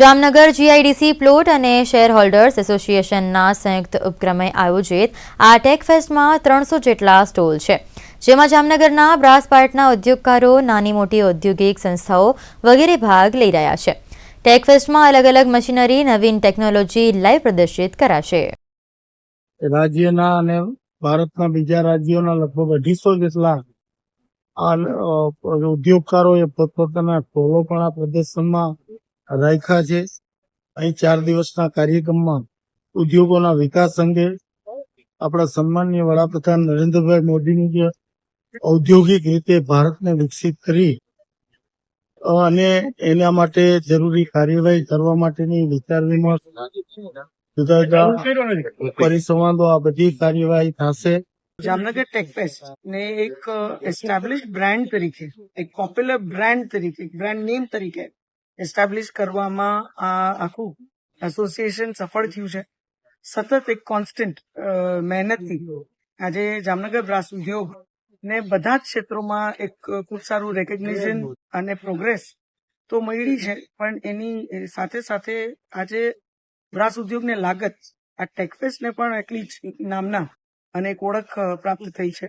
Jamnagar GIDC plot અને shareholders એસોસિએશનના સંયુક્ત ઉપક્રમે આયોજિત આ ટેક ફેસ્ટમાં ત્રણસો જેટલા સ્ટોલ છે. જેમાં જામનગરના બ્રાસપાર્ટના ઉદ્યોગકારો, નાની મોટી ઔદ્યોગિક સંસ્થાઓ વગેરે ભાગ લઈ રહ્યા છે. ટેક ફેસ્ટમાં અલગ અલગ મશીનરી, નવીન ટેકનોલોજી લાઈવ પ્રદર્શિત કરાશે. રાજ્યના અને ભારતના બીજા રાજ્યોના લગભગ અઢીસો જેટલા ઉદ્યોગકારોએ પોતપોતાના સ્ટોલો પણ આ પ્રદર્શનમાં રાખ્યા છે. અહીં ચાર દિવસના કાર્યક્રમમાં ઉદ્યોગોના વિકાસ અંગે આપણા સન્માનીય વડાપ્રધાન નરેન્દ્રભાઈ મોદીની જે ઔદ્યોગિક રીતે ભારતને વિકસિત કરી, અને એના માટે જરૂરી કાર્યવાહી કરવા માટેની વિચાર વિમર્શ જુદા જુદા પરિસંવાદો આ બધી કાર્યવાહી થશે. જામનગર ટેકફેસ્ટ ને એક એસ્ટાબ્લિશ બ્રાન્ડ તરીકે, એક પોપ્યુલર બ્રાન્ડ તરીકે બ્રાન્ડ નેમ તરીકે એસ્ટાબ્લિશ કરવામાં આ આખું એસોસિએશન સફળ થયું છે. સતત એક કોન્સ્ટન્ટ મહેનતથી. આજે જામનગર બ્રાસ ઉદ્યોગ ને બધા જ ક્ષેત્રોમાં એક ખૂબ સારું રેકોગ્નિશન અને પ્રોગ્રેસ તો મળી છે. પણ એની સાથે સાથે આજે બ્રાસ ઉદ્યોગને લાગત આ ટેકફેસ્ટને પણ એટલી જ નામના અને એક ઓળખ પ્રાપ્ત થઈ છે.